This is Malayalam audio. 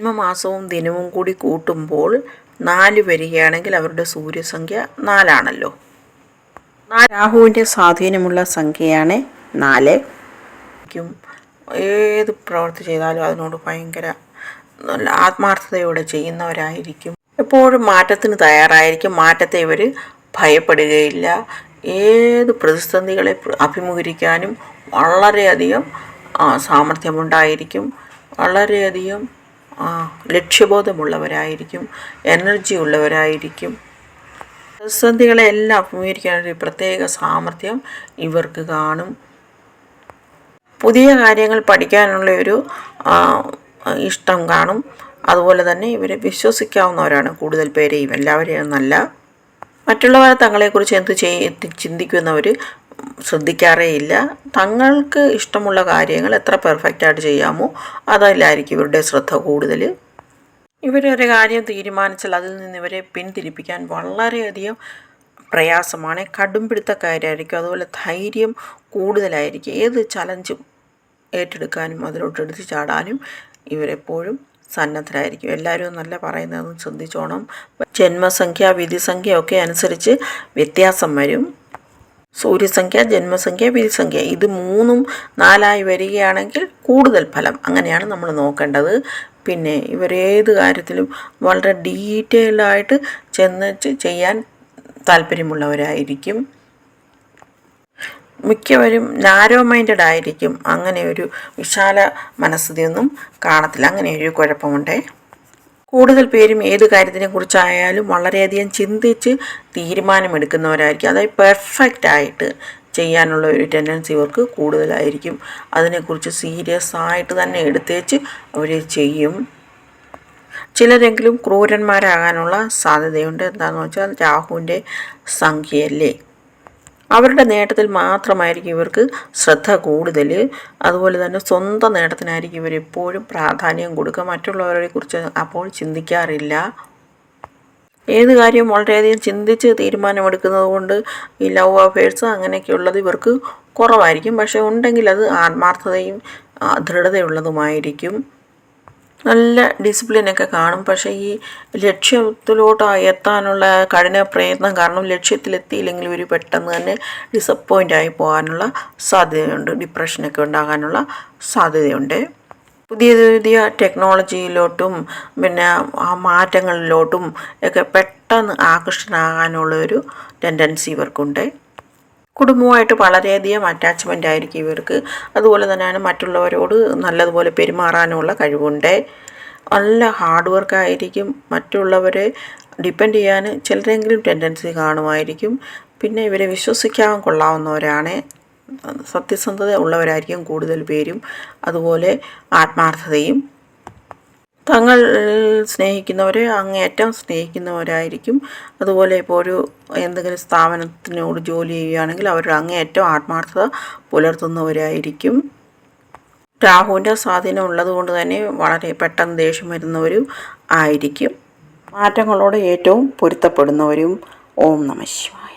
ജന്മമാസവും ദിനവും കൂടി കൂട്ടുമ്പോൾ നാല് വരികയാണെങ്കിൽ അവരുടെ സൂര്യസംഖ്യ നാലാണല്ലോ. രാഹുവിന്റെ സ്വാധീനമുള്ള സംഖ്യയാണ് നാല്. ഏത് പ്രവൃത്തി ചെയ്താലും അതിനോട് ഭയങ്കര ആത്മാർത്ഥതയോടെ ചെയ്യുന്നവരായിരിക്കും. എപ്പോഴും മാറ്റത്തിന് തയ്യാറായിരിക്കും. മാറ്റത്തെ ഇവർ ഭയപ്പെടുകയില്ല. ഏത് പ്രതിസന്ധികളെ പ്ര- അഭിമുഖീകരിക്കാനും വളരെയധികം സാമർഥ്യമുണ്ടായിരിക്കും. വളരെയധികം ലക്ഷ്യബോധമുള്ളവരായിരിക്കും എനർജി ഉള്ളവരായിരിക്കും. പ്രതിസന്ധികളെ എല്ലാം അഭിമുഖീകരിക്കാനൊരു പ്രത്യേക സാമർഥ്യം ഇവർക്ക് കാണും. പുതിയ കാര്യങ്ങൾ പഠിക്കാനുള്ള ഒരു ഇഷ്ടം കാണും. അതുപോലെ തന്നെ ഇവരെ വിശ്വസിക്കാവുന്നവരാണ് കൂടുതൽ പേരെയും. എല്ലാവരെയും നല്ല മറ്റുള്ളവരെ തങ്ങളെക്കുറിച്ച് എന്ത് ചെയ് ചിന്തിക്കുന്നവർ ശ്രദ്ധിക്കാറേ ഇല്ല തങ്ങൾക്ക് ഇഷ്ടമുള്ള കാര്യങ്ങൾ എത്ര പെർഫെക്റ്റായിട്ട് ചെയ്യാമോ അതിലായിരിക്കും ഇവരുടെ ശ്രദ്ധ കൂടുതൽ ഇവരൊരു കാര്യം തീരുമാനിച്ചാൽ അതിൽ നിന്ന് ഇവരെ പിന്തിരിപ്പിക്കാൻ വളരെയധികം പ്രയാസമാണ്. കടുംപിടുത്തക്കാരായിരിക്കും അതുപോലെ ധൈര്യം കൂടുതലായിരിക്കും. ഏത് ചലഞ്ചും ഏറ്റെടുക്കാനും അതിലോട്ട് എടുത്ത് ചാടാനും ഇവരെപ്പോഴും സന്നദ്ധരായിരിക്കും. എല്ലാവരും നല്ല പറയുന്നതും ശ്രദ്ധിച്ചോണം. ജന്മസംഖ്യ വിധിസംഖ്യ ഒക്കെ അനുസരിച്ച് വ്യത്യാസം വരും. സൂര്യസംഖ്യ ജന്മസംഖ്യ വിൽസംഖ്യ ഇത് മൂന്നും നാലായി വരികയാണെങ്കിൽ കൂടുതൽ ഫലം അങ്ങനെയാണ് നമ്മൾ നോക്കേണ്ടത്. പിന്നെ ഇവരേത് കാര്യത്തിലും വളരെ ഡീറ്റെയിൽഡായിട്ട് ചെന്നിച്ച് ചെയ്യാൻ താല്പര്യമുള്ളവരായിരിക്കും. മിക്കവരും നാരോ മൈൻഡഡ് ആയിരിക്കും. അങ്ങനെ ഒരു വിശാല മനസ്ഥിതിയൊന്നും കാണത്തില്ല. അങ്ങനെ ഒരു കുഴപ്പമുണ്ടേ? കൂടുതൽ പേരും ഏത് കാര്യത്തിനെ കുറിച്ചായാലും വളരെയധികം ചിന്തിച്ച് തീരുമാനമെടുക്കുന്നവരായിരിക്കും. അതായത് പെർഫെക്റ്റ് ആയിട്ട് ചെയ്യാനുള്ള ഒരു ടെൻഡൻസി ഇവർക്ക് കൂടുതലായിരിക്കും. അതിനെക്കുറിച്ച് സീരിയസ് ആയിട്ട് തന്നെ എടുത്തേച്ച് അവർ ചെയ്യും. ചിലരെങ്കിലും ക്രൂരന്മാരാകാനുള്ള സാധ്യതയുണ്ട്. എന്താണെന്ന് വെച്ചാൽ രാഹുവിന്റെ സംഖ്യയല്ലേ? അവരുടെ നേട്ടത്തിൽ മാത്രമായിരിക്കും ഇവർക്ക് ശ്രദ്ധ കൂടുതൽ അതുപോലെ തന്നെ സ്വന്തം നേട്ടത്തിനായിരിക്കും ഇവരെപ്പോഴും പ്രാധാന്യം കൊടുക്കുക. മറ്റുള്ളവരെ കുറിച്ച് അപ്പോൾ ചിന്തിക്കാറില്ല. ഏത് കാര്യവും വളരെയധികം ചിന്തിച്ച് തീരുമാനമെടുക്കുന്നത് കൊണ്ട് ഈ ലവ് അഫേഴ്സ് അങ്ങനെയൊക്കെയുള്ളത് ഇവർക്ക് കുറവായിരിക്കും. പക്ഷേ ഉണ്ടെങ്കിൽ അത് ആത്മാർത്ഥതയും ദൃഢതയുള്ളതുമായിരിക്കും. നല്ല ഡിസിപ്ലിനൊക്കെ കാണും. പക്ഷേ ഈ ലക്ഷ്യത്തിലോട്ട് എത്താനുള്ള കഠിന പ്രയത്നം കാരണം ലക്ഷ്യത്തിലെത്തിയില്ലെങ്കിൽ ഇവർ പെട്ടെന്ന് തന്നെ ഡിസപ്പോയിന്റ് ആയി പോകാനുള്ള സാധ്യതയുണ്ട്. ഡിപ്രഷനൊക്കെ ഉണ്ടാകാനുള്ള സാധ്യതയുണ്ട്. പുതിയ പുതിയ ടെക്നോളജിയിലോട്ടും പിന്നെ ആ മാറ്റങ്ങളിലോട്ടും ഒക്കെ പെട്ടെന്ന് ആകൃഷ്ടനാകാനുള്ള ഒരു ടെൻഡൻസി ഇവർക്കുണ്ട്. കുടുംബവുമായിട്ട് വളരെയധികം അറ്റാച്ച്മെന്റ് ആയിരിക്കും ഇവർക്ക്. അതുപോലെ തന്നെയാണ് മറ്റുള്ളവരോട് നല്ലതുപോലെ പെരുമാറാനുമുള്ള കഴിവുണ്ട്. നല്ല ഹാർഡ് വർക്കായിരിക്കും മറ്റുള്ളവരെ ഡിപ്പെൻഡ് ചെയ്യാൻ ചിലരെങ്കിലും ടെൻഡൻസി കാണുമായിരിക്കും. പിന്നെ ഇവരെ വിശ്വസിക്കാൻ കൊള്ളാവുന്നവരാണ്. സത്യസന്ധത ഉള്ളവരായിരിക്കും കൂടുതൽ പേരും. അതുപോലെ ആത്മാർത്ഥതയും തങ്ങൾ സ്നേഹിക്കുന്നവരെ അങ്ങേയറ്റം സ്നേഹിക്കുന്നവരായിരിക്കും. അതുപോലെ ഇപ്പോൾ ഒരു എന്തെങ്കിലും സ്ഥാപനത്തിനോട് ജോലി ചെയ്യുകയാണെങ്കിൽ അവർ അങ്ങേയറ്റം ആത്മാർത്ഥത പുലർത്തുന്നവരായിരിക്കും. രാഹുവിന്റെ സ്വാധീനം ഉള്ളതുകൊണ്ട് തന്നെ വളരെ പെട്ടെന്ന് ദേഷ്യം വരുന്നവരും ആയിരിക്കും. മാറ്റങ്ങളോട് ഏറ്റവും പൊരുത്തപ്പെടുന്നവരും. ഓം നമ ശിവായ.